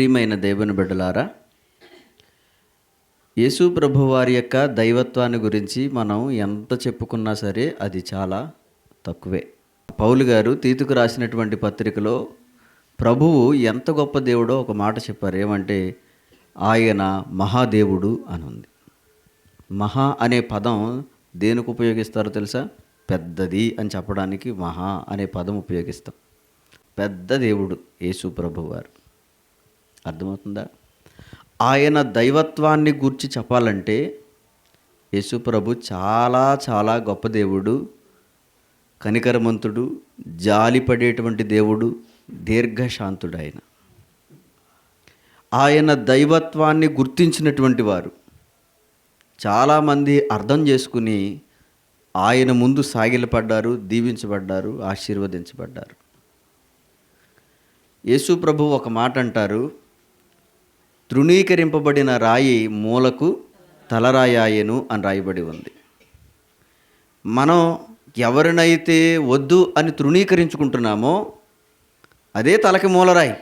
ప్రియమైన దేవుని బిడ్డలారా యేసు ప్రభు వారి యొక్క దైవత్వాన్ని గురించి మనం ఎంత చెప్పుకున్నా సరే అది చాలా తక్కువే. పౌలు గారు తీతుకు రాసినటువంటి పత్రికలో ప్రభువు ఎంత గొప్ప దేవుడో ఒక మాట చెప్పారు. ఏమంటే ఆయన మహాదేవుడు అని ఉంది మహా అనే పదం దేనికి ఉపయోగిస్తారో తెలుసా? పెద్దది అని చెప్పడానికి మహా అనే పదం ఉపయోగిస్తాం. పెద్ద దేవుడు యేసు ప్రభు వారు. అర్థమవుతుందా? ఆయన దైవత్వాన్ని గూర్చి చెప్పాలంటే యేసు ప్రభు చాలా చాలా గొప్ప దేవుడు కనికరమంతుడు జాలిపడేటువంటి దేవుడు దీర్ఘశాంతుడు ఆయన. ఆయన దైవత్వాన్ని గుర్తించినటువంటి వారు చాలామంది అర్థం చేసుకుని ఆయన ముందు సాగిలపడ్డారు దీవించబడ్డారు ఆశీర్వదించబడ్డారు. యేసు ప్రభు ఒక మాట అంటారు తృణీకరింపబడిన రాయి మూలకు తలరాయాయను అని రాయబడి ఉంది. మనం ఎవరినైతే వద్దు అని తృణీకరించుకుంటున్నామో అదే తలకి మూలరాయి.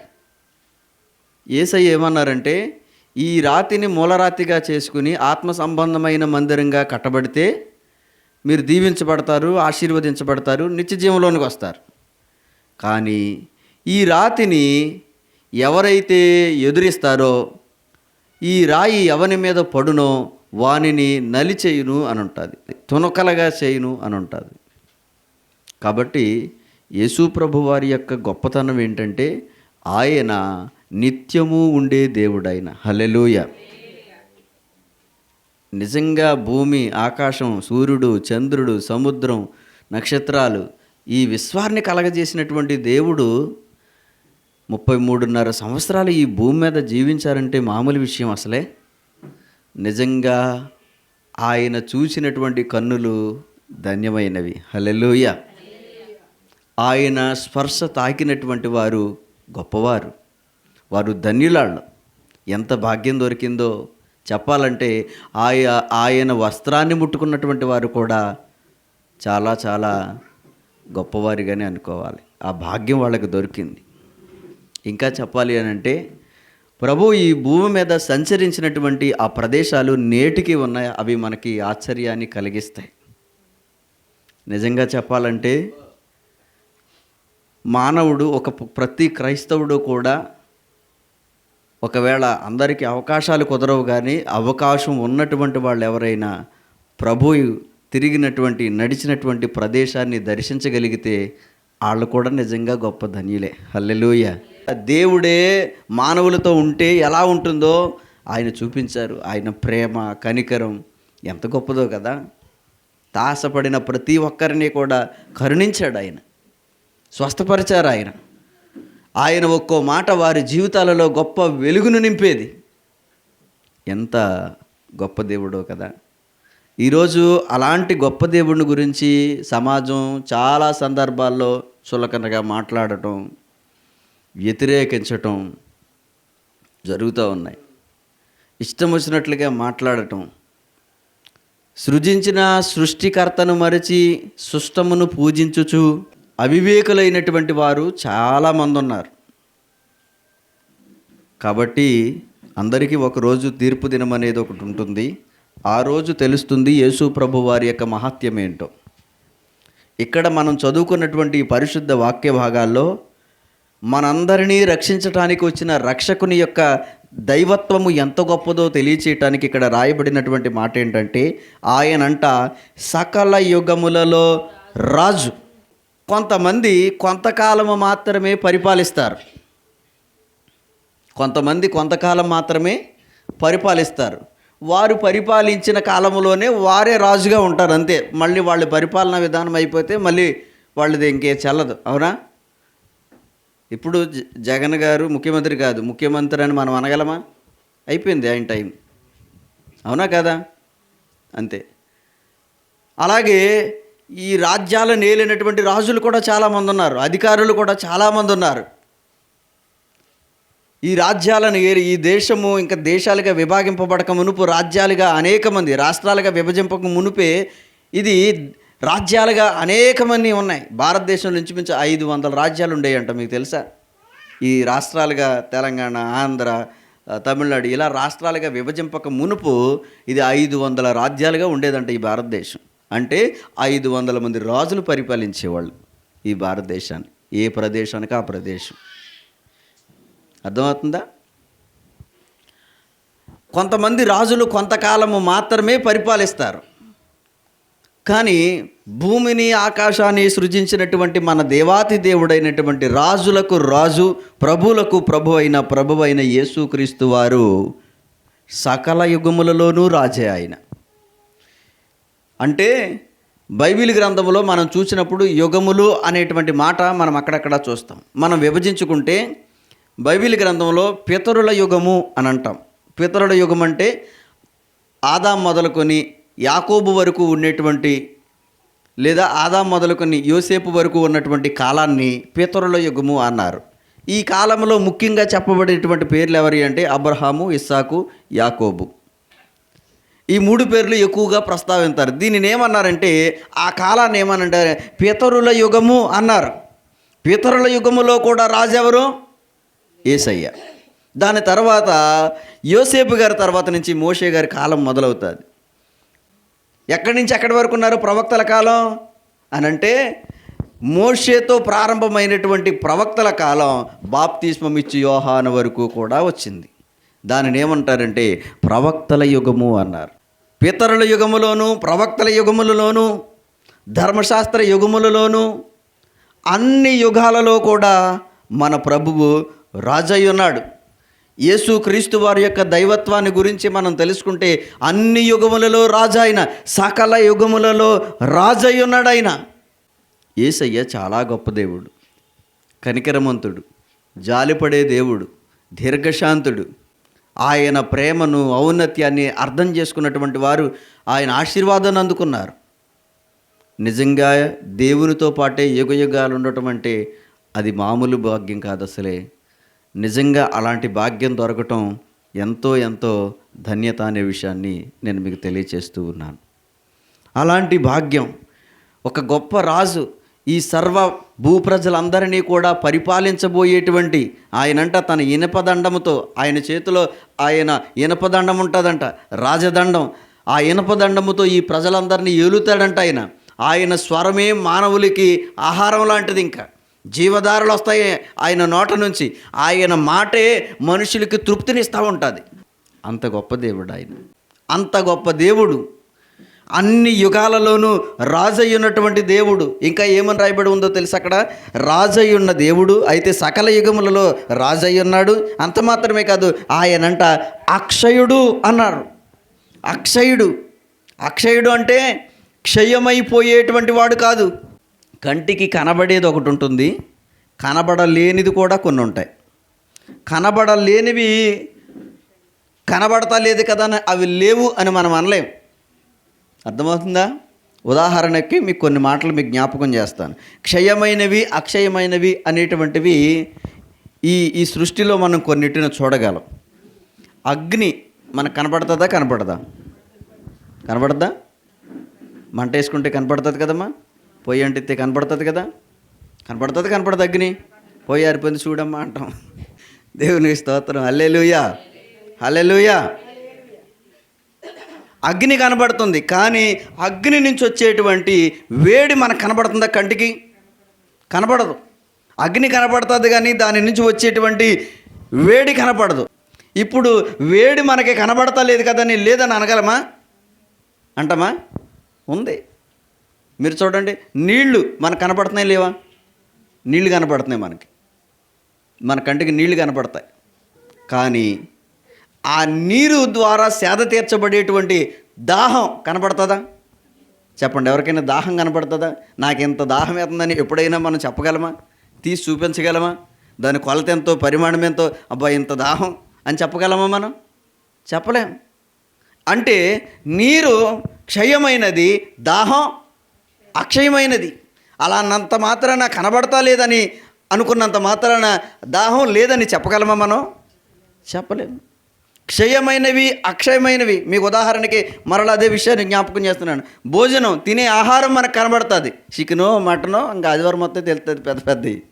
ఏసై ఏమన్నారంటే ఈ రాతిని మూలరాతిగా చేసుకుని ఆత్మ సంబంధమైన మందిరంగా కట్టబడితే మీరు దీవించబడతారు ఆశీర్వదించబడతారు నిత్య జీవంలోనికి వస్తారు. కానీ ఈ రాతిని ఎవరైతే ఎదురిస్తారో ఈ రాయి ఎవని మీద పడునో వానిని నలి చేయును అని ఉంటుంది తునకలగా చేయును అని ఉంటుంది కాబట్టి యేసుప్రభు వారి యొక్క గొప్పతనం ఏంటంటే ఆయన నిత్యము ఉండే దేవుడైన. హలెలూయ నిజంగా భూమి ఆకాశం సూర్యుడు చంద్రుడు సముద్రం నక్షత్రాలు ఈ విశ్వాన్ని కలగజేసినటువంటి దేవుడు ముప్పై మూడున్నర సంవత్సరాలు ఈ భూమి మీద జీవించారంటే మామూలు విషయం అసలే. నిజంగా ఆయన చూసినటువంటి కన్నులు ధన్యమైనవి. హలెలూయ ఆయన స్పర్శ తాకినటువంటి వారు గొప్పవారు. వారు ధన్యులాళ్ళు. ఎంత భాగ్యం దొరికిందో చెప్పాలంటే ఆయ ఆయన వస్త్రాన్ని ముట్టుకున్నటువంటి వారు కూడా చాలా చాలా గొప్పవారిగానే అనుకోవాలి. ఆ భాగ్యం వాళ్ళకి దొరికింది. ఇంకా చెప్పాలి అని అంటే ప్రభు ఈ భూమి మీద సంచరించినటువంటి ఆ ప్రదేశాలు నేటికి ఉన్నాయి అవి మనకి ఆశ్చర్యాన్ని కలిగిస్తాయి. నిజంగా చెప్పాలంటే మానవుడు ఒక ప్రతి క్రైస్తవుడు కూడా ఒకవేళ అందరికీ అవకాశాలు కుదరవు కానీ అవకాశం ఉన్నటువంటి వాళ్ళు ఎవరైనా ప్రభు తిరిగినటువంటి నడిచినటువంటి ప్రదేశాన్ని దర్శించగలిగితే వాళ్ళు కూడా నిజంగా గొప్ప ధన్యులే. హల్లెలూయ. దేవుడే మానవులతో ఉంటే ఎలా ఉంటుందో ఆయన చూపించారు. ఆయన ప్రేమ కనికరం ఎంత గొప్పదో కదా. తాసపడిన ప్రతి ఒక్కరిని కూడా కరుణించాడు ఆయన. స్వస్థపరిచారు ఆయన. ఆయన ఒక్కో మాట వారి జీవితాలలో గొప్ప వెలుగును నింపేది. ఎంత గొప్ప దేవుడో కదా. ఈరోజు అలాంటి గొప్ప దేవుడిని గురించి సమాజం చాలా సందర్భాల్లో చులకనగా మాట్లాడటం వ్యతిరేకించటం జరుగుతూ ఉన్నాయి. ఇష్టం వచ్చినట్లుగా మాట్లాడటం సృజించిన సృష్టికర్తను మరచి సుష్టమును పూజించుచు అవివేకులైనటువంటి వారు చాలామంది ఉన్నారు. కాబట్టి అందరికీ ఒకరోజు తీర్పు దినం అనేది ఒకటి ఉంటుంది. ఆ రోజు తెలుస్తుంది యేసు ప్రభు వారి యొక్క మహత్యం ఏంటో. ఇక్కడ మనం చదువుకున్నటువంటి పరిశుద్ధ వాక్య భాగాల్లో మనందరినీ రక్షించటానికి వచ్చిన రక్షకుని యొక్క దైవత్వము ఎంత గొప్పదో తెలియచేయటానికి ఇక్కడ రాయబడినటువంటి మాట ఏంటంటే ఆయనంట సకల యుగములలో రాజు. కొంతమంది కొంతకాలము మాత్రమే పరిపాలిస్తారు. కొంతమంది కొంతకాలం మాత్రమే పరిపాలిస్తారు. వారు పరిపాలించిన కాలంలోనే వారే రాజుగా ఉంటారు అంతే. మళ్ళీ వాళ్ళ పరిపాలనా విధానం అయిపోతే మళ్ళీ వాళ్ళది ఇంకే చెల్లదు. అవునా? ఇప్పుడు జ- జగన్ గారు ముఖ్యమంత్రి కాదు ముఖ్యమంత్రి అని మనం అనగలమా? అయిపోయింది ఆయన టైం. అవునా కదా? అంతే. అలాగే ఈ రాజ్యాలు నేలినటువంటి రాజులు కూడా చాలామంది ఉన్నారు అధికారులు కూడా చాలామంది ఉన్నారు. ఈ రాజ్యాలను ఏరి ఈ దేశము ఇంకా దేశాలుగా విభాగింపబడక మునుపు రాజ్యాలుగా అనేక మంది రాష్ట్రాలుగా విభజింపక మునుపే ఇది రాజ్యాలుగా అనేకమంది ఉన్నాయి. భారతదేశంలో ఇంచుమించు ఐదు వందల రాజ్యాలు ఉండేయంట మీకు తెలుసా? ఈ రాష్ట్రాలుగా తెలంగాణ ఆంధ్ర తమిళనాడు ఇలా రాష్ట్రాలుగా విభజింపక మునుపు ఇది ఐదు వందల రాజ్యాలుగా ఉండేదంట ఈ భారతదేశం. అంటే ఐదు వందల మంది రాజులు పరిపాలించేవాళ్ళు ఈ భారతదేశాన్ని. ఏ ప్రదేశానికి ఆ ప్రదేశం? అర్థమవుతుందా? కొంతమంది రాజులు కొంతకాలము మాత్రమే పరిపాలిస్తారు. కానీ భూమిని ఆకాశాన్ని సృజించినటువంటి మన దేవాతి దేవుడైనటువంటి రాజులకు రాజు ప్రభులకు ప్రభు అయిన ప్రభు అయిన యేసుక్రీస్తు వారు సకల యుగములలోనూ రాజే ఆయన. అంటే బైబిల్ గ్రంథంలో మనం చూసినప్పుడు యుగములు అనేటువంటి మాట మనం అక్కడక్కడ చూస్తాం. మనం విభజించుకుంటే బైబిల్ గ్రంథంలో పితరుల యుగము అని అంటాం. పితరుల యుగం అంటే ఆదాం మొదలుకొని యాకోబు వరకు ఉండేటువంటి లేదా ఆదాం మొదలుకొని యోసేపు వరకు ఉన్నటువంటి కాలాన్ని పితరుల యుగము అన్నారు. ఈ కాలంలో ముఖ్యంగా చెప్పబడేటువంటి పేర్లు ఎవరి అంటే అబ్రహాము ఇస్సాకు యాకోబు. ఈ మూడు పేర్లు ఎక్కువగా ప్రస్తావిస్తారు దీనిని ఏమన్నారంటే ఆ కాలాన్ని ఏమనంటారు పితరుల యుగము అన్నారు. పితరుల యుగములో కూడా రాజెవరు? ఏసయ్య. దాని తర్వాత యోసేపు గారి తర్వాత నుంచి మోషే గారి కాలం మొదలవుతుంది. ఎక్కడి నుంచి ఎక్కడి వరకు ఉన్నారు ప్రవక్తల కాలం? అని అంటే మోషేతో ప్రారంభమైనటువంటి ప్రవక్తల కాలం బాప్తిస్మం ఇచ్చి యోహాను వరకు కూడా వచ్చింది. దానిని ఏమంటారంటే ప్రవక్తల యుగము అన్నారు. పితరుల యుగములోను ప్రవక్తల యుగములలోను ధర్మశాస్త్ర యుగములలోను అన్ని యుగాలలో కూడా మన ప్రభువు రాజయ్యున్నాడు. యేసు క్రీస్తు వారి యొక్క దైవత్వాన్ని గురించి మనం తెలుసుకుంటే అన్ని యుగములలో రాజు ఆయన సకల యుగములలో రాజయ్య ఉన్నాడు ఆయన ఏసయ్య చాలా గొప్ప దేవుడు కనికరమంతుడు జాలిపడే దేవుడు దీర్ఘశాంతుడు. ఆయన ప్రేమను ఔన్నత్యాన్ని అర్థం చేసుకున్నటువంటి వారు ఆయన ఆశీర్వాదాన్ని అందుకున్నారు. నిజంగా దేవునితో పాటే యుగ యుగాలు ఉండటం అంటే అది మామూలు భాగ్యం కాదు అసలే. నిజంగా అలాంటి భాగ్యం దొరకటం ఎంతో ఎంతో ధన్యత అనే విషయాన్ని నేను మీకు తెలియచేస్తూ ఉన్నాను. అలాంటి భాగ్యం ఒక గొప్ప రాజు ఈ సర్వ భూప్రజలందరినీ కూడా పరిపాలించబోయేటువంటి ఆయనంట తన ఇనపదండముతో ఆయన చేతిలో ఆయన ఇనపదండం ఉంటుందంట రాజదండం. ఆ ఇనపదండముతో ఈ ప్రజలందరినీ ఏలుతాడంట ఆయన. ఆయన స్వరమే మానవులకి ఆహారం లాంటిది ఇంకా. జీవధారలు వస్తాయి ఆయన నోట నుంచి. ఆయన మాటే మనుషులకి తృప్తినిస్తూ ఉంటుంది. అంత గొప్ప దేవుడు ఆయన. అంత గొప్ప దేవుడు. అన్ని యుగాలలోనూ రాజయ్య ఉన్నటువంటి దేవుడు. ఇంకా ఏమని రాయబడి ఉందో తెలుసు అక్కడ? రాజయ్య ఉన్న దేవుడు అయితే సకల యుగములలో రాజయ్య ఉన్నాడు అంత మాత్రమే కాదు ఆయనంట అక్షయుడు అన్నారు. అక్షయుడు. అక్షయుడు అంటే క్షయమైపోయేటువంటి వాడు కాదు. కంటికి కనబడేది ఒకటి ఉంటుంది కనబడలేనిది కూడా కొన్ని ఉంటాయి. కనబడలేనివి కనబడతా లేదు కదా అని అవి లేవు అని మనం అనలేం. అర్థమవుతుందా? ఉదాహరణకి మీకు కొన్ని మాటలు మీకు జ్ఞాపకం చేస్తాను. క్షయమైనవి అక్షయమైనవి అనేటువంటివి ఈ ఈ సృష్టిలో మనం కొన్నిటిని చూడగలం. అగ్ని మనకు కనపడుతుందా? కనపడదా? కనపడద్దా? మంట వేసుకుంటే కనపడుతుంది కదమ్మా. పొయ్యి అంటితే కనపడుతుంది కదా? కనపడుతుంది కనపడదు అగ్ని? పొయ్యి ఆరిపోయింది చూడమ్మా అంటాం. దేవుని స్తోత్రం. హల్లెలూయా. హల్లెలూయా. అగ్ని కనబడుతుంది కానీ అగ్ని నుంచి వచ్చేటువంటి వేడి మనకు కనబడుతుందా కంటికి? కనబడదు. అగ్ని కనబడుతుంది కానీ దాని నుంచి వచ్చేటువంటి వేడి కనపడదు. ఇప్పుడు వేడి మనకి కనబడతలేదు కదని లేదని అనగలమా? అంటమా? ఉంది. మీరు చూడండి నీళ్ళు మనకు కనపడుతున్నాయి లేవా? నీళ్ళు కనపడుతున్నాయి మనకి. మన కంటికి నీళ్ళు కనపడతాయి. కానీ ఆ నీరు ద్వారా సేద తీర్చబడేటువంటి దాహం కనపడుతుందా? చెప్పండి ఎవరికైనా దాహం కనపడుతుందా? నాకు ఇంత దాహం అవుతుందని ఎప్పుడైనా మనం చెప్పగలమా? తీసి చూపించగలమా? దాని కొలత ఎంతో పరిమాణం ఎంతో అబ్బా ఇంత దాహం అని చెప్పగలమా మనం? చెప్పలేం. అంటే నీరు క్షయమైనది దాహం అక్షయమైనది. అలా అన్నంత మాత్రాన కనబడతా లేదని అనుకున్నంత మాత్రాన దాహం లేదని చెప్పగలమా మనం? చెప్పలేము క్షయమైనవి అక్షయమైనవి. మీకు ఉదాహరణకి మరలా అదే విషయాన్ని జ్ఞాపకం చేస్తున్నాను. భోజనం తినే ఆహారం మనకు కనబడుతుంది. చికెనో మటనో ఇంకా ఆదివారం మొత్తం తెలుస్తుంది పెద్ద పెద్దవి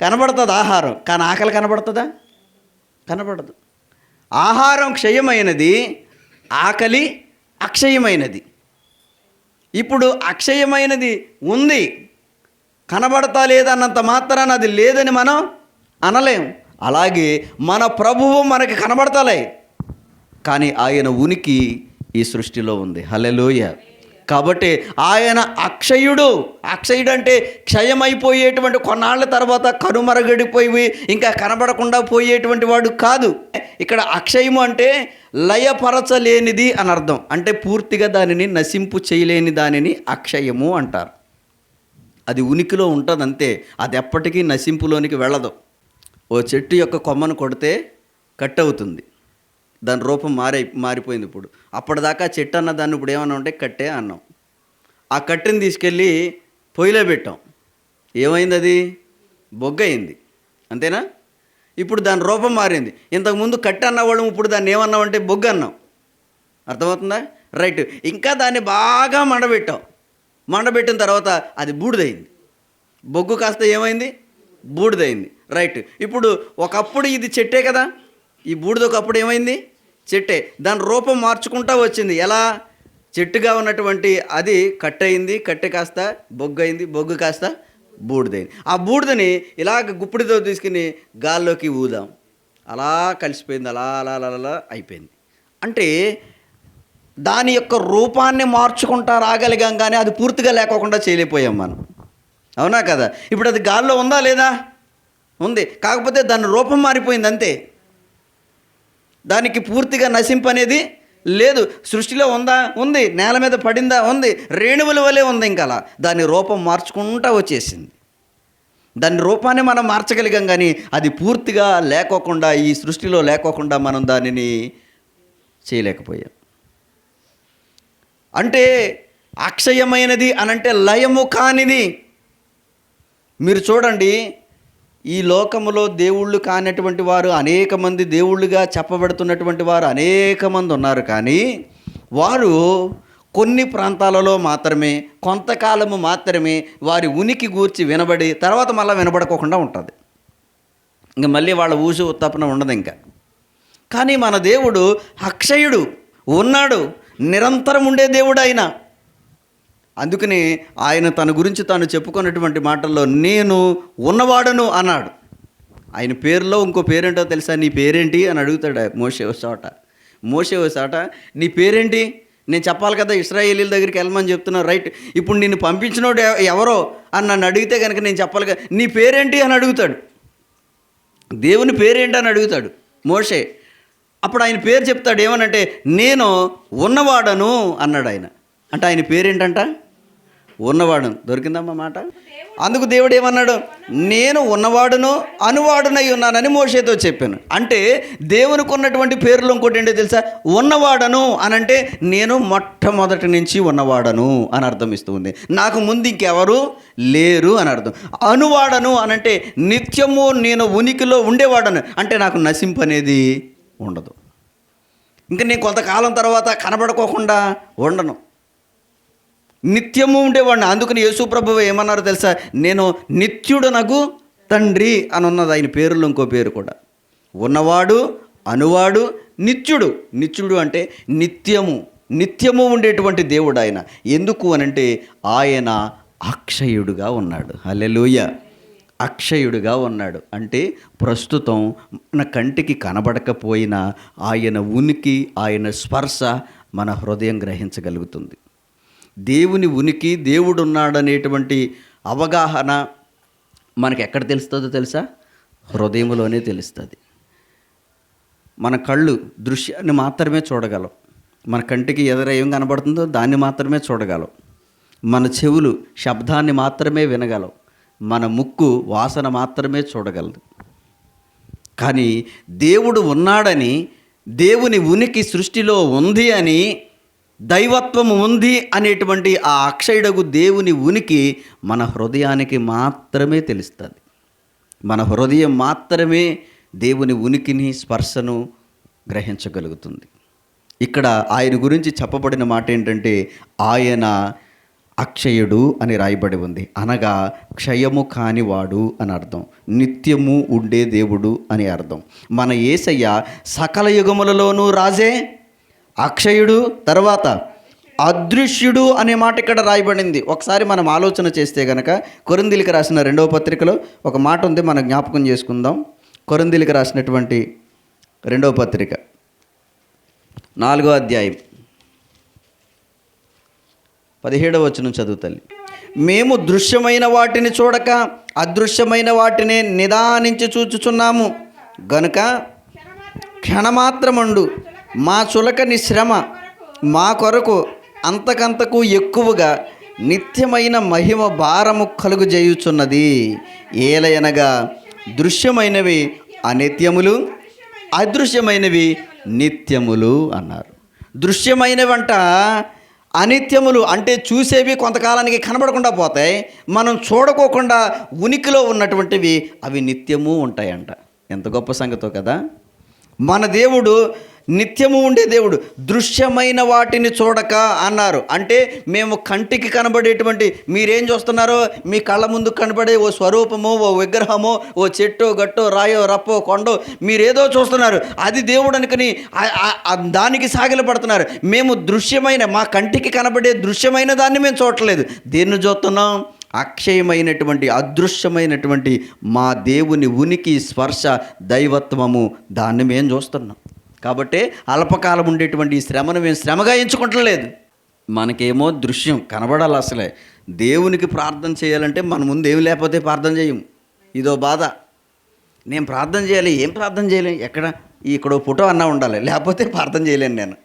కనబడుతుంది ఆహారం. కానీ ఆకలి కనబడుతుందా? కనబడదు. ఆహారం క్షయమైనది ఆకలి అక్షయమైనది. ఇప్పుడు అక్షయమైనది ఉంది. కనబడతా లేదన్నంత మాత్రాన అది లేదని మనం అనలేం. అలాగే మన ప్రభువు మనకి కనబడతలే. కానీ ఆయన ఉనికి ఈ సృష్టిలో ఉంది. హలెలోయ కాబట్టి ఆయన అక్షయుడు. అక్షయుడు అంటే క్షయమైపోయేటువంటి కొన్నాళ్ళ తర్వాత కనుమరగడిపోయి ఇంకా కనబడకుండా పోయేటువంటి వాడు కాదు. ఇక్కడ అక్షయము అంటే లయపరచలేనిది అని అర్థం. అంటే పూర్తిగా దానిని నశింపు చేయలేని దానిని అక్షయము అంటారు. అది ఉనికిలో ఉంటుంది అంతే అది ఎప్పటికీ నశింపులోనికి వెళ్ళదు. ఓ చెట్టు యొక్క కొమ్మను కొడితే కట్ అవుతుంది. దాని రూపం మారై మారిపోయింది ఇప్పుడు. అప్పటిదాకా చెట్టు అన్న దాన్ని ఇప్పుడు ఏమన్నా ఉంటే కట్టే అన్నాం. ఆ కట్టెని తీసుకెళ్ళి పొయ్యిలో పెట్టాం. ఏమైంది అది? బొగ్గ అయింది అంతేనా? ఇప్పుడు దాని రూపం మారింది. ఇంతకుముందు కట్టె అన్నవాళ్ళం ఇప్పుడు దాన్ని ఏమన్నామంటే బొగ్గు అన్నాం. అర్థమవుతుందా? రైట్. ఇంకా దాన్ని బాగా మండబెట్టాం. మండబెట్టిన తర్వాత అది బూడిదైంది బొగ్గు కాస్త ఏమైంది? బూడిదైంది రైట్. ఇప్పుడు ఒకప్పుడు ఇది చెట్టే కదా. ఈ బూడిద ఒకప్పుడు ఏమైంది? చెట్టే. దాని రూపం మార్చుకుంటా వచ్చింది. ఎలా? చెట్టుగా ఉన్నటువంటి అది కట్ అయింది. కట్టె కాస్త బొగ్గు అయింది. బొగ్గు కాస్త బూడిదైంది ఆ బూడిదని ఇలాగ గుప్పిడితో తీసుకుని గాల్లోకి ఊదాం. అలా కలిసిపోయింది అలా అలా అలా అలా అయిపోయింది. అంటే దాని యొక్క రూపాన్ని మార్చుకుంటా రాగలిగాం కానీ అది పూర్తిగా లేకోకుండా చేయలేకపోయాం మనం. అవునా కదా? ఇప్పుడు అది గాల్లో ఉందా లేదా? ఉంది. కాకపోతే దాని రూపం మారిపోయింది అంతే. దానికి పూర్తిగా నశింపు అనేది లేదు సృష్టిలో ఉందా? ఉంది. నేల మీద పడిందా? ఉంది. రేణువుల వలె ఉంది ఇంకా అలా దాని రూపం మార్చుకుంటా వచ్చేసింది. దాని రూపాన్ని మనం మార్చగలిగాం కానీ అది పూర్తిగా లేకోకుండా ఈ సృష్టిలో లేకోకుండా మనం దానిని చేయలేకపోయాం. అంటే అక్షయమైనది అనంటే లయము కానిది. మీరు చూడండి ఈ లోకములో దేవుళ్ళు కానటువంటి వారు అనేక మంది దేవుళ్ళుగా చెప్పబడుతున్నటువంటి వారు అనేక మంది ఉన్నారు కానీ వారు కొన్ని ప్రాంతాలలో మాత్రమే కొంతకాలము మాత్రమే వారి ఉనికి గూర్చి వినబడి తర్వాత మళ్ళీ వినబడకోకుండా ఉంటుంది. ఇంకా మళ్ళీ వాళ్ళ ఊసు ఉత్తపన ఉండదు ఇంకా. కానీ మన దేవుడు అక్షయుడు ఉన్నాడు నిరంతరం ఉండే దేవుడు అయినా అందుకని ఆయన తన గురించి తాను చెప్పుకున్నటువంటి మాటల్లో నేను ఉన్నవాడను అన్నాడు. ఆయన పేరులో ఇంకో పేరేంటో తెలుసా? నీ పేరేంటి? అని అడుగుతాడు మోసే చోట మోసే చోట నీ పేరేంటి? నేను చెప్పాలి కదా ఇస్రాయేలీల దగ్గరికి వెళ్ళమని చెప్తున్నాను రైట్ ఇప్పుడు నిన్ను పంపించినోడు ఎవ- ఎవరో? అని నన్ను అడిగితే కనుక నేను చెప్పాలి కదా నీ పేరేంటి? అని అడుగుతాడు. దేవుని పేరేంటి? అని అడుగుతాడు మోషే. అప్పుడు ఆయన పేరు చెప్తాడు ఏమనంటే నేను ఉన్నవాడను అన్నాడు ఆయన. అంటే ఆయన పేరేంటంట? ఉన్నవాడు దొరికిందమ్మా మాట? అందుకు దేవుడు ఏమన్నాడు? నేను ఉన్నవాడును అనువాడునై ఉన్నానని మోషేతో చెప్పాను. అంటే దేవునికి ఉన్నటువంటి పేర్లు ఇంకోటి ఏంటో తెలుసా? ఉన్నవాడను అనంటే నేను మొట్టమొదటి నుంచి ఉన్నవాడను అని అర్థం ఇస్తుంది నాకు ముందు ఇంకెవరు లేరు అని అర్థం. అనువాడను అనంటే నిత్యము నేను ఉనికిలో ఉండేవాడను. అంటే నాకు నశింపు అనేది ఉండదు. ఇంకా నేను కొంతకాలం తర్వాత కనబడుకోకుండా ఉండను. నిత్యము ఉండేవాడిని. అందుకని యేసుప్రభు ఏమన్నారు తెలుసా? నేను నిత్యుడనగు తండ్రి అని ఉన్నది ఆయన పేరులో ఇంకో పేరు కూడా. ఉన్నవాడు అనువాడు నిత్యుడు. నిత్యుడు అంటే నిత్యము. నిత్యము ఉండేటువంటి దేవుడు ఆయన. ఎందుకు అనంటే ఆయన అక్షయుడుగా ఉన్నాడు. అల్లెలుయ అక్షయుడుగా ఉన్నాడు. అంటే ప్రస్తుతం మన కంటికి కనబడకపోయినా ఆయన ఉనికి ఆయన స్పర్శ మన హృదయం గ్రహించగలుగుతుంది. దేవుని ఉనికి దేవుడు ఉన్నాడనేటువంటి అవగాహన మనకి ఎక్కడ తెలుస్తుందో తెలుసా? హృదయంలోనే తెలుస్తుంది. మన కళ్ళు దృశ్యాన్ని మాత్రమే చూడగలం. మన కంటికి ఎదుర ఏం కనబడుతుందో దాన్ని మాత్రమే చూడగలం. మన చెవులు శబ్దాన్ని మాత్రమే వినగలం. మన ముక్కు వాసన మాత్రమే చూడగలదు. కానీ దేవుడు ఉన్నాడని దేవుని ఉనికి సృష్టిలో ఉంది అని దైవత్వం ఉంది అనేటువంటి ఆ అక్షయుడగు దేవుని ఉనికి మన హృదయానికి మాత్రమే తెలుస్తుంది. మన హృదయం మాత్రమే దేవుని ఉనికిని స్పర్శను గ్రహించగలుగుతుంది. ఇక్కడ ఆయన గురించి చెప్పబడిన మాట ఏంటంటే ఆయన అక్షయుడు అని రాయబడి ఉంది. అనగా క్షయము కానివాడు అని అర్థం. నిత్యము ఉండే దేవుడు అని అర్థం. మన ఏసయ్య సకల యుగములలోనూ రాజే. అక్షయుడు తర్వాత అదృశ్యుడు అనే మాట ఇక్కడ రాయబడింది. ఒకసారి మనం ఆలోచన చేస్తే గనక కొరిందిలికి రాసిన రెండవ పత్రికలో ఒక మాట ఉంది మనం జ్ఞాపకం చేసుకుందాం. కొరిందిలికి రాసినటువంటి రెండవ పత్రిక. నాలుగో అధ్యాయం. పదిహేడవ వచనం చదువుతల్లి మేము దృశ్యమైన వాటిని చూడక అదృశ్యమైన వాటిని నిదానించి చూచుచున్నాము. గనుక క్షణమాత్రమండు మా చులకని శ్రమ మా కొరకు అంతకంతకు ఎక్కువగా నిత్యమైన మహిమ భారము కలుగు చేయుచున్నది ఏలయనగా దృశ్యమైనవి అనిత్యములు అదృశ్యమైనవి నిత్యములు అన్నారు. దృశ్యమైనవంట అనిత్యములు అంటే చూసేవి కొంతకాలానికి కనబడకుండా పోతాయి. మనం చూడకోకుండా ఉనికిలో ఉన్నటువంటివి అవి నిత్యము ఉంటాయంట. ఎంత గొప్ప సంగతో కదా. మన దేవుడు నిత్యము ఉండే దేవుడు. దృశ్యమైన వాటిని చూడక అన్నారు. అంటే మేము కంటికి కనబడేటువంటి మీరేం చూస్తున్నారో మీ కళ్ళ ముందు కనబడే ఓ స్వరూపమో ఓ విగ్రహమో ఓ చెట్టో గట్టో రాయో రప్పో కొండో మీరేదో చూస్తున్నారు. అది దేవుడు అనుకుని దానికి ఆ- పడుతున్నారు దానికి సాగిలపడుతున్నారు మేము దృశ్యమైన మా కంటికి కనబడే దృశ్యమైన దాన్ని మేము చూడట్లేదు. దేన్ని చూస్తున్నాం? అక్షయమైనటువంటి అదృశ్యమైనటువంటి మా దేవుని ఉనికి స్పర్శ దైవత్వము దాన్ని మేము చూస్తున్నాం. కాబట్టి అల్పకాలం ఉండేటువంటి ఈ శ్రమను మేము శ్రమగా ఎంచుకుంటలేదు. మనకేమో దృశ్యం కనబడాలి అసలే. దేవునికి ప్రార్థన చేయాలంటే మన ముందు ఏమి లేకపోతే ప్రార్థన చేయము ఇదో బాధ. నేను ప్రార్థన చేయాలి ఏం ప్రార్థన చేయలేము ఎక్కడ? ఇక్కడ ఫోటో అన్నా ఉండాలి. లేకపోతే ప్రార్థన చేయలేను నేను.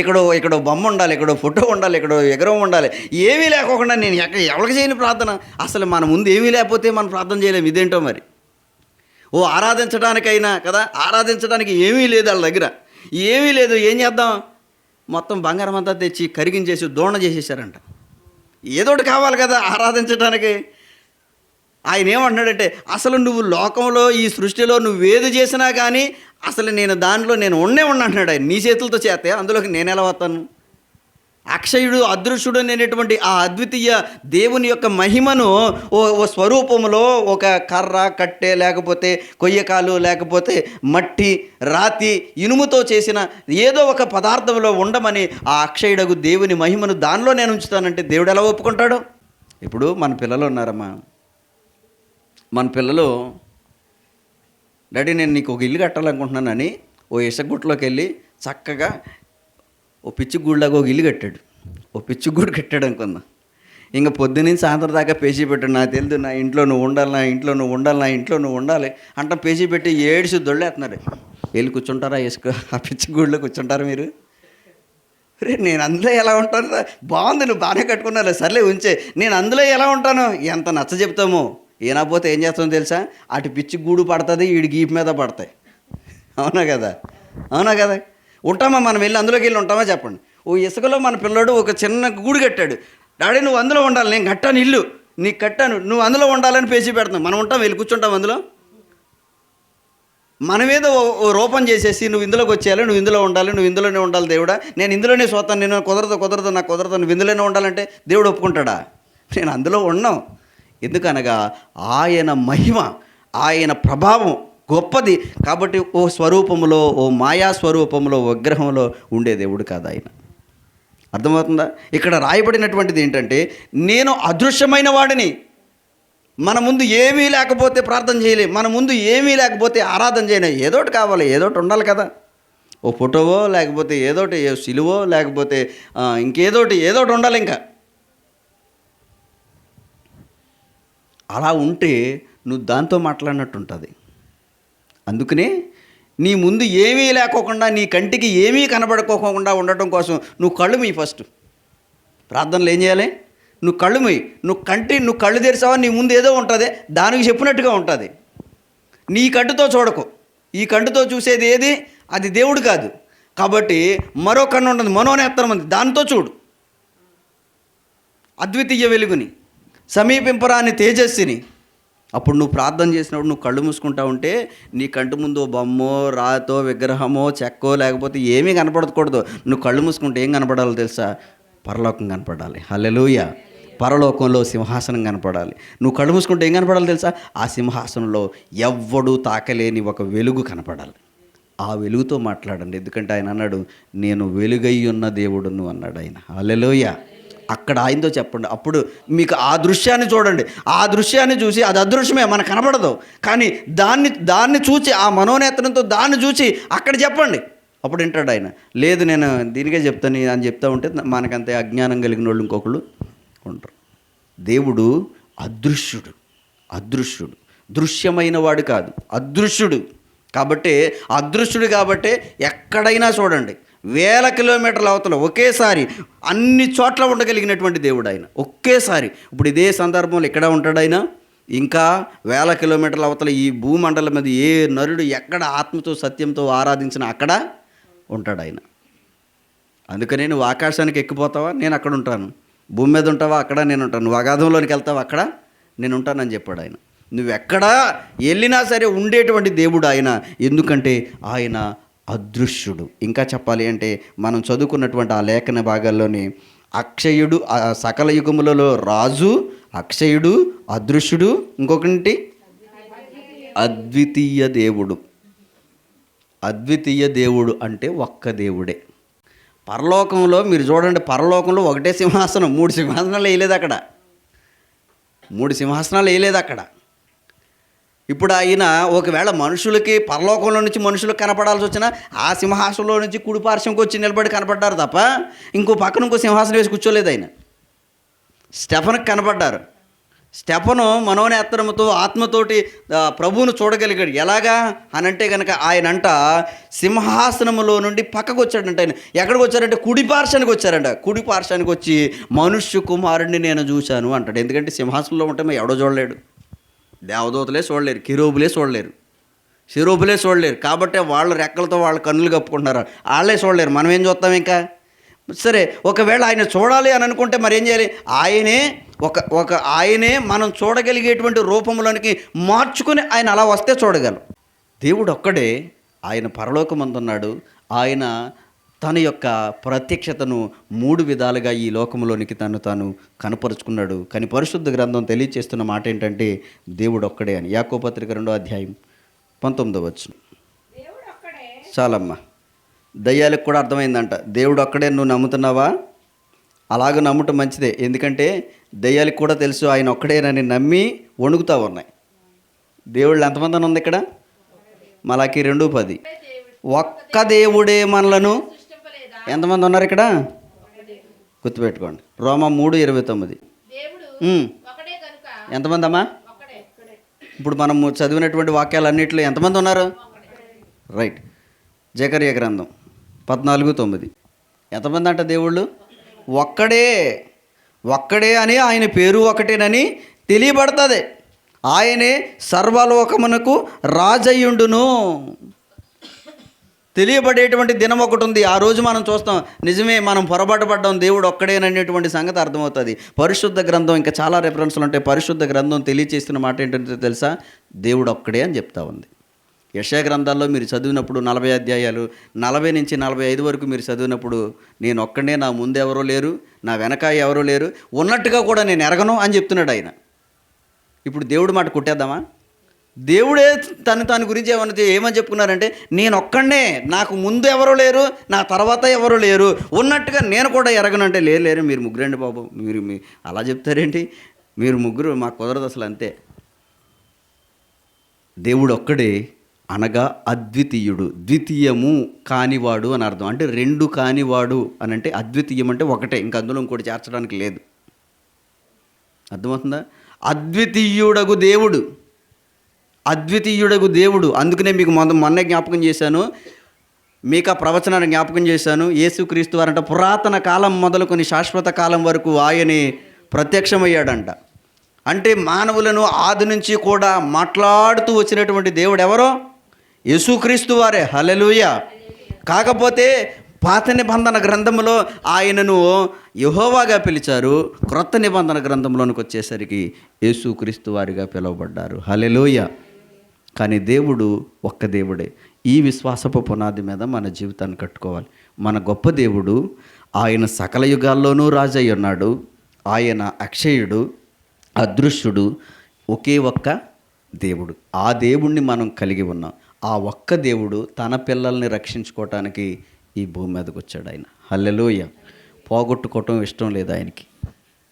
ఇక్కడ ఇక్కడ బొమ్మ ఉండాలి ఇక్కడ ఫోటో ఉండాలి ఇక్కడ విగ్రహం ఉండాలి. ఏమీ లేకోకుండా నేను ఎక్కడ ఎవరికి చేయని ప్రార్థన? అసలు మన ముందు ఏమీ లేకపోతే మనం ప్రార్థన చేయలేము ఇదేంటో మరి? ఓ ఆరాధించడానికైనా కదా? ఆరాధించడానికి ఏమీ లేదు వాళ్ళ దగ్గర. ఏమీ లేదు ఏం చేద్దాం? మొత్తం బంగారం అంతా తెచ్చి కరిగించేసి దోణ చేసేసారంట. ఏదోటి కావాలి కదా ఆరాధించడానికి ఆయన ఏమంటున్నాడంటే అసలు నువ్వు లోకంలో ఈ సృష్టిలో నువ్వేది చేసినా కానీ అసలు నేను దానిలో నేను ఉండే ఉన్నా అంటున్నాడు ఆయన. నీ చేతులతో చేస్తే అందులోకి నేను ఎలా వస్తాను? అక్షయుడు అదృశ్యుడు అనేటువంటి ఆ అద్వితీయ దేవుని యొక్క మహిమను ఓ ఓ స్వరూపంలో ఒక కర్ర కట్టె లేకపోతే కొయ్యకాలు లేకపోతే మట్టి రాతి ఇనుముతో చేసిన ఏదో ఒక పదార్థంలో ఉండమని ఆ అక్షయుడకు దేవుని మహిమను దానిలో నేను ఉంచుతానంటే దేవుడు ఎలా ఒప్పుకుంటాడు? ఇప్పుడు మన పిల్లలు ఉన్నారమ్మా. మన పిల్లలు డాడీ నేను నీకు ఒక ఇల్లు కట్టాలనుకుంటున్నానని ఓ ఇసగుట్లోకి వెళ్ళి చక్కగా ఓ పిచ్చి గూడులాగా ఒక ఇల్లు కట్టాడు. ఓ పిచ్చి గూడు కట్టాడు అనుకుందా. ఇంకా పొద్దున్నే సాయంత్రం దాకా పేజీ పెట్టాడు. నాకు తెలియదు నా ఇంట్లో నువ్వు ఉండాలి నా ఇంట్లో నువ్వు ఉండాలి నా ఇంట్లో నువ్వు ఉండాలి అంట పేజీ పెట్టి ఏడిసి దొళ్ళేస్తున్నారు వెళ్ళి కూర్చుంటారా ఇసుక? ఆ పిచ్చి గూడులో కూర్చుంటారా మీరు? రే నేను అందులో ఎలా ఉంటాను బాగుంది నువ్వు బాగానే కట్టుకున్నారు సర్లే ఉంచే. నేను అందులో ఎలా ఉంటాను? ఎంత నచ్చ చెప్తామో. ఏనాపోతే ఏం చేస్తామో తెలుసా? అటు పిచ్చి గూడు పడుతుంది వీడి గీపు మీద పడతాయి. అవునా కదా? అవునా కదా? ఉంటామా? మనం వెళ్ళి అందులోకి వెళ్ళి ఉంటామా చెప్పండి. ఓ ఇసుకలో మన పిల్లోడు ఒక చిన్న గూడు కట్టాడు. డాడీ నువ్వు అందులో ఉండాలి నేను కట్టాను ఇల్లు. నీకు కట్టాను. నువ్వు అందులో ఉండాలని పేచి పెడతాం మనం ఉంటాం వెళ్ళి కూర్చుంటాం అందులో. మనమేదో మీద ఓ రూపం చేసేసి నువ్వు ఇందులోకి వచ్చేయాలి నువ్వు ఇందులో ఉండాలి నువ్వు ఇందులోనే ఉండాలి దేవుడా. నేను ఇందులోనే సోతాను నేను కుదరదు కుదరదు నాకు కుదరదు నువ్వు ఇందులోనే ఉండాలంటే దేవుడు ఒప్పుకుంటాడా? నేను అందులో ఉన్నాం. ఎందుకనగా ఆయన మహిమ ఆయన ప్రభావం గొప్పది. కాబట్టి ఓ స్వరూపంలో ఓ మాయా స్వరూపంలో విగ్రహంలో ఉండే దేవుడు కాదు ఆయన. అర్థమవుతుందా? ఇక్కడ రాయబడినటువంటిది ఏంటంటే నేను అదృశ్యమైన వాడిని. మన ముందు ఏమీ లేకపోతే ప్రార్థన చేయలేం. మన ముందు ఏమీ లేకపోతే ఆరాధన చేయలేం ఏదోటి కావాలి ఏదోటి ఉండాలి కదా. ఓ ఫోటోవో లేకపోతే ఏదోటి ఏ సిలువో లేకపోతే ఇంకేదోటి ఏదోటి ఉండాలి ఇంకా. అలా ఉంటే నువ్వు దాంతో మాట్లాడినట్టు ఉంటుంది. అందుకనే నీ ముందు ఏమీ లేకోకుండా నీ కంటికి ఏమీ కనబడుకోకుండా ఉండటం కోసం నువ్వు కళ్ళు మీ ఫస్ట్. ప్రార్థనలు ఏం చేయాలి? నువ్వు కళ్ళు మీ నువ్వు కంటి నువ్వు కళ్ళు తెరిచావా? నీ ముందు ఏదో ఉంటుంది. దానికి చెప్పినట్టుగా ఉంటుంది. నీ కంటితో చూడకు. ఈ కంటితో చూసేది ఏది? అది దేవుడు కాదు. కాబట్టి మరో కన్ను ఉంటుంది మనోనేత్రం ఉంది. దాంతో చూడు. అద్వితీయ వెలుగుని సమీపింపరాని తేజస్సుని అప్పుడు నువ్వు ప్రార్థన చేసినప్పుడు నువ్వు కళ్ళు మూసుకుంటా ఉంటే నీ కంటి ముందు బొమ్మో రాతో విగ్రహమో చెక్కో లేకపోతే ఏమీ కనపడకూడదు. నువ్వు కళ్ళు మూసుకుంటే ఏం కనపడాలో తెలుసా? పరలోకం కనపడాలి. హల్లెలూయ. పరలోకంలో సింహాసనం కనపడాలి. నువ్వు కళ్ళు మూసుకుంటే ఏం కనపడాలి తెలుసా? ఆ సింహాసనంలో ఎవ్వడు తాకలేని ఒక వెలుగు కనపడాలి. ఆ వెలుగుతో మాట్లాడండి. ఎందుకంటే ఆయన అన్నాడు నేను వెలుగై ఉన్న దేవుడును అన్నాడు ఆయన. అలెలోయ అక్కడ ఆయనతో చెప్పండి. అప్పుడు మీకు ఆ దృశ్యాన్ని చూడండి. ఆ దృశ్యాన్ని చూసి అది అదృశ్యమే మనకు కనపడదు కానీ దాన్ని దాన్ని చూసి ఆ మనోనేత్రంతో దాన్ని చూసి అక్కడ చెప్పండి. అప్పుడు వింటాడు ఆయన. లేదు నేను దీనికే చెప్తాను అని చెప్తా ఉంటే మనకంతే అజ్ఞానం కలిగిన వాళ్ళు ఇంకొకళ్ళు ఉంటారు. దేవుడు అదృశ్యుడు అదృశ్యుడు. దృశ్యమైన వాడు కాదు అదృశ్యుడు. కాబట్టి అదృశ్యుడు కాబట్టి ఎక్కడైనా చూడండి. వేల కిలోమీటర్ల అవతల ఒకేసారి అన్ని చోట్ల ఉండగలిగినటువంటి దేవుడు ఆయన. ఒకేసారి. ఇప్పుడు ఇదే సందర్భంలో ఇక్కడ ఉంటాడు ఆయన? ఇంకా వేల కిలోమీటర్ల అవతల ఈ భూమండలం మీద ఏ నరుడు ఎక్కడ ఆత్మతో సత్యంతో ఆరాధించినా అక్కడ ఉంటాడు ఆయన. అందుకనే నువ్వు ఆకాశానికి ఎక్కిపోతావా? నేను అక్కడ ఉంటాను. భూమి మీద ఉంటావా? అక్కడ నేను ఉంటాను. నువ్వు అగాధంలోనికి వెళ్తావా? అక్కడ నేను ఉంటానని చెప్పాడు ఆయన. నువ్వు ఎక్కడ వెళ్ళినా సరే ఉండేటువంటి దేవుడు ఆయన. ఎందుకంటే ఆయన అదృశ్యుడు. ఇంకా చెప్పాలి అంటే మనం చదువుకున్నటువంటి ఆ లేఖన భాగాల్లోని అక్షయుడు సకల యుగములలో రాజు అక్షయుడు అదృశ్యుడు ఇంకొకటి అద్వితీయ దేవుడు. అద్వితీయ దేవుడు అంటే ఒక్క దేవుడే. పరలోకంలో మీరు చూడండి పరలోకంలో ఒకటే సింహాసనం మూడు సింహాసనాలు వేయలేదు అక్కడ. మూడు సింహాసనాలు వేయలేదు అక్కడ. ఇప్పుడు ఆయన ఒకవేళ మనుషులకి పరలోకంలో నుంచి మనుషులకు కనపడాల్సి వచ్చినా ఆ సింహాసనంలో నుంచి కుడి పార్శ్వంకి వచ్చి నిలబడి కనపడ్డారు తప్ప ఇంకో పక్కన ఇంకో సింహాసనం వేసి కూర్చోలేదు ఆయన. స్టెఫన్కి కనపడ్డారు. స్టెఫను మనోనేత్రముతో ఆత్మతోటి ప్రభువును చూడగలిగాడు. ఎలాగా? అని అంటే కనుక ఆయన అంట సింహాసనములో నుండి పక్కకు వచ్చాడంట ఆయన. ఎక్కడికి వచ్చారంటే కుడిపార్శ్వానికి వచ్చారంట. కుడిపార్శ్వానికి వచ్చి మనుష్య కుమారుడిని నేను చూశాను అంటాడు. ఎందుకంటే సింహాసనంలో ఉంటే మేము ఎవడో చూడలేడు. దేవదూతలే చూడలేరు కిరూబులే చూడలేరు. శిరోబులే చూడలేరు. కాబట్టి వాళ్ళ రెక్కలతో వాళ్ళ కన్నులు కప్పుకుంటున్నారు. వాళ్ళే చూడలేరు. మనం ఏం చూస్తాం ఇంకా? సరే ఒకవేళ ఆయన చూడాలి అని అనుకుంటే మరి ఏం చేయాలి? ఆయనే ఒక ఒక ఆయనే మనం చూడగలిగేటువంటి రూపంలోనికి మార్చుకుని ఆయన అలా వస్తే చూడగలం. దేవుడు ఒక్కడే ఆయన పరలోకమందున్నాడు. ఆయన తన యొక్క ప్రత్యక్షతను మూడు విధాలుగా ఈ లోకంలోనికి తను తాను కనపరుచుకున్నాడు. కానీ పరిశుద్ధ గ్రంథం తెలియచేస్తున్న మాట ఏంటంటే దేవుడు ఒక్కడే అని యాకోపత్రిక రెండో అధ్యాయం పంతొమ్మిదో వచ్చిన చాలమ్మా. దయ్యాలకు కూడా అర్థమైందంట. దేవుడు ఒక్కడే నువ్వు నమ్ముతున్నావా? అలాగ నమ్మటం మంచిదే. ఎందుకంటే దయ్యాలకు కూడా తెలుసు ఆయన ఒక్కడేనని నమ్మి వణుకుతా ఉన్నాయి. దేవుళ్ళు ఎంతమంది ఉంది ఇక్కడ? మలాకి రెండు పది. ఒక్క దేవుడే మనలను ఎంతమంది ఉన్నారు ఇక్కడ? గుర్తుపెట్టుకోండి. రోమా మూడు ఇరవై తొమ్మిది. ఎంతమంది అమ్మా ఇప్పుడు మనము చదివినటువంటి వాక్యాలన్నింటిలో ఎంతమంది ఉన్నారు? రైట్. జకర్య గ్రంథం పద్నాలుగు తొమ్మిది. ఎంతమంది అంట దేవుళ్ళు? ఒక్కడే. ఒక్కడే అని ఆయన పేరు ఒకటేనని తెలియబడుతుంది. ఆయనే సర్వలోకమునకు రాజయ్యుండును. తెలియబడేటువంటి దినం ఒకటి ఉంది. ఆ రోజు మనం చూస్తాం నిజమే మనం పొరపాటు పడ్డాం దేవుడు ఒక్కడేననేటువంటి సంగతి అర్థమవుతుంది. పరిశుద్ధ గ్రంథం ఇంకా చాలా రెఫరెన్స్లు ఉంటాయి. పరిశుద్ధ గ్రంథం తెలియచేస్తున్న మాట ఏంటంటే తెలుసా? దేవుడు ఒక్కడే అని చెప్తా ఉంది. యశా గ్రంథాల్లో మీరు చదివినప్పుడు నలభై అధ్యాయాలు నలభై నుంచి నలభై ఐదు వరకు మీరు చదివినప్పుడు నేను ఒక్కడే నా ముందు ఎవరో లేరు నా వెనక ఎవరో లేరు ఉన్నట్టుగా కూడా నేను ఎరగను అని చెప్తున్నాడు ఆయన. ఇప్పుడు దేవుడు మాట కొట్టేద్దామా? దేవుడే తను తన గురించి ఏమన్నా ఏమని చెప్పుకున్నారంటే నేను ఒక్కడే నాకు ముందు ఎవరు లేరు నా తర్వాత ఎవరు లేరు. ఉన్నట్టుగా నేను కూడా ఎరగనంటే లేరు లేరు మీరు ముగ్గురండి బాబు మీరు మీ అలా చెప్తారేంటి? మీరు ముగ్గురు మాకు కుదరదు అసలు అంతే. దేవుడు ఒక్కడే అనగా అద్వితీయుడు. ద్వితీయము కానివాడు అని అర్థం. అంటే రెండు కానివాడు అని అంటే అద్వితీయం అంటే ఒకటే. ఇంకా అందులో ఇంకోటి చేర్చడానికి లేదు. అర్థమవుతుందా? అద్వితీయుడగు దేవుడు. అద్వితీయుడగు దేవుడు. అందుకనే మీకు మొన్న మొన్నే జ్ఞాపకం చేశాను. మీకు ఆ ప్రవచనాన్ని జ్ఞాపకం చేశాను. యేసుక్రీస్తు వారంట పురాతన కాలం మొదలుకొని శాశ్వత కాలం వరకు ఆయనే ప్రత్యక్షమయ్యాడంట. అంటే మానవులను ఆది నుంచి కూడా మాట్లాడుతూ వచ్చినటువంటి దేవుడు ఎవరో? యేసుక్రీస్తు వారే. హలెలుయ కాకపోతే పాత నిబంధన గ్రంథంలో ఆయనను యహోవాగా పిలిచారు. క్రొత్త నిబంధన గ్రంథంలోనికి వచ్చేసరికి యేసుక్రీస్తు వారిగా పిలువబడ్డారు. హలెలుయ కానీ దేవుడు ఒక్క దేవుడే. ఈ విశ్వాసపు పునాది మీద మన జీవితాన్ని కట్టుకోవాలి. మన గొప్ప దేవుడు ఆయన సకల యుగాల్లోనూ రాజై ఉన్నాడు. ఆయన అక్షయుడు అదృశ్యుడు ఒకే ఒక్క దేవుడు. ఆ దేవుణ్ణి మనం కలిగి ఉన్నాం. ఆ ఒక్క దేవుడు తన పిల్లల్ని రక్షించుకోవటానికి ఈ భూమి మీదకి వచ్చాడు ఆయన. హల్లెలోయ. పోగొట్టుకోవటం ఇష్టం లేదు ఆయనకి.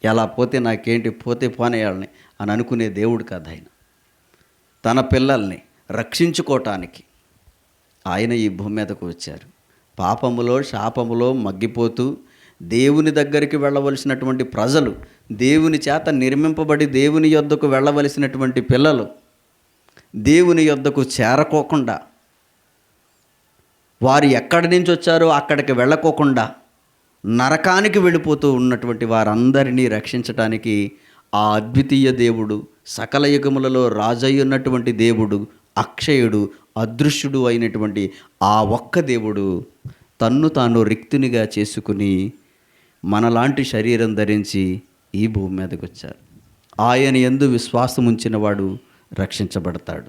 ఎలా పోతే నాకేంటి పోతే పోనేయాలని అని అనుకునే దేవుడు కాదు ఆయన. తన పిల్లల్ని రక్షించుకోవటానికి ఆయన ఈ భూమి మీదకు వచ్చారు. పాపములో శాపములో మగ్గిపోతూ దేవుని దగ్గరికి వెళ్ళవలసినటువంటి ప్రజలు దేవుని చేత నిర్మింపబడి దేవుని యొద్దకు వెళ్ళవలసినటువంటి పిల్లలు దేవుని యొద్దకు చేరకోకుండా వారు ఎక్కడి నుంచి వచ్చారో అక్కడికి వెళ్ళకోకుండా నరకానికి వెళ్ళిపోతూ ఉన్నటువంటి వారందరినీ రక్షించటానికి ఆ అద్వితీయ దేవుడు సకల యుగములలో రాజయ్యున్నటువంటి దేవుడు అక్షయుడు అదృశ్యుడు అయినటువంటి ఆ ఒక్క దేవుడు తన్ను తాను రిక్తునిగా చేసుకుని మనలాంటి శరీరం ధరించి ఈ భూమి మీదకి వచ్చారు ఆయన ఎందు విశ్వాసం ఉంచిన వాడు రక్షించబడతాడు.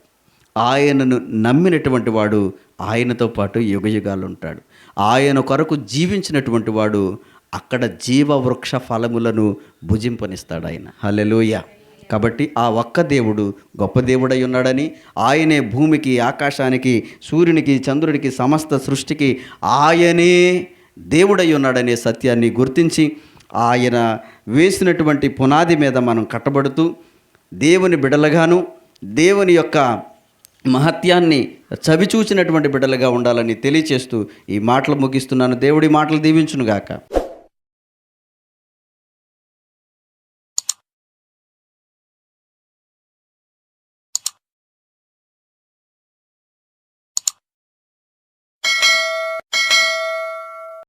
ఆయనను నమ్మినటువంటి వాడు ఆయనతో పాటు యుగయుగాలు ఉంటాడు ఆయన కొరకు జీవించినటువంటి వాడు అక్కడ జీవవృక్ష ఫలములను భుజింపనిస్తాడు ఆయన. హలెలోయ కాబట్టి ఆ ఒక్క దేవుడు గొప్ప దేవుడై ఉన్నాడని ఆయనే భూమికి ఆకాశానికి సూర్యునికి చంద్రుడికి సమస్త సృష్టికి ఆయనే దేవుడై ఉన్నాడనే సత్యాన్ని గుర్తించి ఆయన వేసినటువంటి పునాది మీద మనం కట్టబడుతూ దేవుని బిడలగాను దేవుని యొక్క మహత్యాన్ని చవిచూచినటువంటి బిడ్డలుగా ఉండాలని తెలియచేస్తూ ఈ మాటలు ముగిస్తున్నాను. దేవుడి మాటలు దీవించునుగాక.